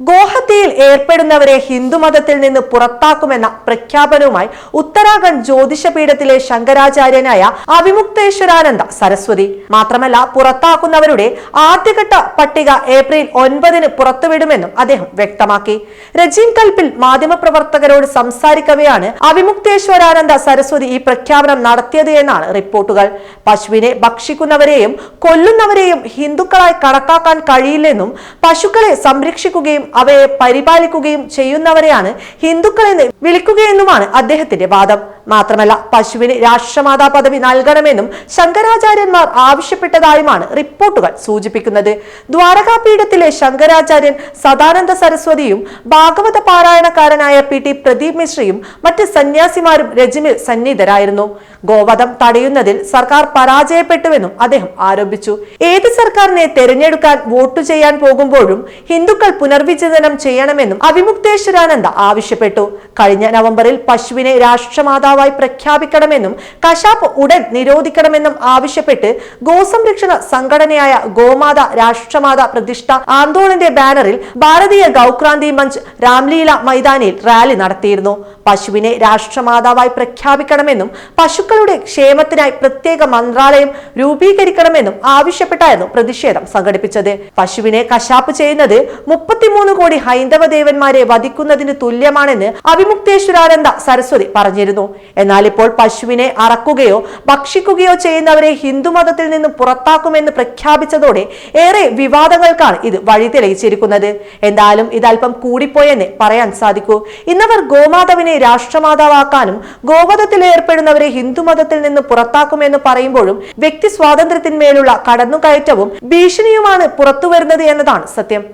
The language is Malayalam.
ഗോഹത്യയിൽ ഏർപ്പെടുന്നവരെ ഹിന്ദുമതത്തിൽ നിന്ന് പുറത്താക്കുമെന്ന പ്രഖ്യാപനവുമായി ഉത്തരാഖണ്ഡ് ജ്യോതിഷപീഠത്തിലെ ശങ്കരാചാര്യനായ അവിമുക്തേശ്വരാനന്ദ സരസ്വതി. മാത്രമല്ല പുറത്താക്കുന്നവരുടെ ആദ്യഘട്ട പട്ടിക ഏപ്രിൽ ഒൻപതിന് പുറത്തുവിടുമെന്നും അദ്ദേഹം വ്യക്തമാക്കി. രജീൻ കൽപ്പിൽ മാധ്യമപ്രവർത്തകരോട് സംസാരിക്കവെയാണ് അവിമുക്തേശ്വരാനന്ദ സരസ്വതി ഈ പ്രഖ്യാപനം നടത്തിയത് എന്നാണ് റിപ്പോർട്ടുകൾ. പശുവിനെ ഭക്ഷിക്കുന്നവരെയും കൊല്ലുന്നവരെയും ഹിന്ദുക്കളായി കണക്കാക്കാൻ കഴിയില്ലെന്നും പശുക്കളെ സംരക്ഷിക്കുകയും അവയെ പരിപാലിക്കുകയും ചെയ്യുന്നവരെയാണ് ഹിന്ദുക്കളെന്ന് വിളിക്കുകയെന്നുമാണ് അദ്ദേഹത്തിന്റെ വാദം. മാത്രമല്ല പശുവിന് രാഷ്ട്രമാതാ പദവി നൽകണമെന്നും ശങ്കരാചാര്യന്മാർ ആവശ്യപ്പെട്ടതായുമാണ് റിപ്പോർട്ടുകൾ സൂചിപ്പിക്കുന്നത്. ദ്വാരകാപീഠത്തിലെ ശങ്കരാചാര്യൻ സദാനന്ദ സരസ്വതിയും ഭാഗവത പാരായണക്കാരനായ പി ടി പ്രദീപ് മിശ്രയും മറ്റ് സന്യാസിമാരും രജിമിൽ സന്നിധരായിരുന്നു ഗോവധം തടയുന്നതിൽ സർക്കാർ പരാജയപ്പെട്ടുവെന്നും അദ്ദേഹം ആരോപിച്ചു. ഏത് സർക്കാരിനെ തെരഞ്ഞെടുക്കാൻ വോട്ടു ചെയ്യാൻ പോകുമ്പോഴും ഹിന്ദുക്കൾ പുനർവിചിന്തനം ചെയ്യണമെന്നും അവിമുക്തേശ്വരാനന്ദ ആവശ്യപ്പെട്ടു. കഴിഞ്ഞ നവംബറിൽ പശുവിനെ രാഷ്ട്രമാതാവായി പ്രഖ്യാപിക്കണമെന്നും കശാപ്പ് ഉടൻ നിരോധിക്കണമെന്നും ആവശ്യപ്പെട്ട് ഗോസംരക്ഷണ സംഘടനയായ ഗോമാത രാഷ്ട്രമാത പ്രതിഷ്ഠ ആന്തോളന്റെ ബാനറിൽ ഭാരതീയ ഗൗക്രാന്തി മഞ്ച് രാംലീല മൈതാനിയിൽ റാലി നടത്തിയിരുന്നു. പശുവിനെ രാഷ്ട്രമാതാവായി പ്രഖ്യാപിക്കണമെന്നും പശുക്കളുടെ ക്ഷേമത്തിനായി പ്രത്യേക മന്ത്രാലയം രൂപീകരിക്കണമെന്നും ആവശ്യപ്പെട്ടായിരുന്നു പ്രതിഷേധം സംഘടിപ്പിച്ചത്. പശുവിനെ കശാപ്പ് ചെയ്യുന്നത് മുപ്പത്തിമൂന്ന് കോടി ഹൈന്ദവ ദേവന്മാരെ വധിക്കുന്നതിന് തുല്യമാണെന്ന് അഭിമുക്തേശ്വരാനന്ദ സരസ്വതി പറഞ്ഞിരുന്നു. എന്നാൽ ഇപ്പോൾ പശുവിനെ അറക്കുകയോ ഭക്ഷിക്കുകയോ ചെയ്യുന്നവരെ ഹിന്ദുമതത്തിൽ നിന്ന് പുറത്താക്കുമെന്ന് പ്രഖ്യാപിച്ചതോടെ ഏറെ വിവാദങ്ങൾക്കാണ് ഇത് വഴി തെളിയിച്ചിരിക്കുന്നത്. എന്തായാലും ഇതല്പം കൂടിപ്പോയെന്ന് പറയാൻ സാധിക്കൂ. ഇന്നവർ ഗോമാതാവിനെ രാഷ്ട്രമാതാവാക്കാനും ഗോവധത്തിൽ ഏർപ്പെടുന്നവരെ ഹിന്ദുമതത്തിൽ നിന്ന് പുറത്താക്കുമെന്ന് പറയുമ്പോഴും വ്യക്തി സ്വാതന്ത്ര്യത്തിന്മേലുള്ള കടന്നുകയറ്റവും ഭീഷണിയുമാണ് പുറത്തുവരുന്നത് എന്നതാണ് സത്യം.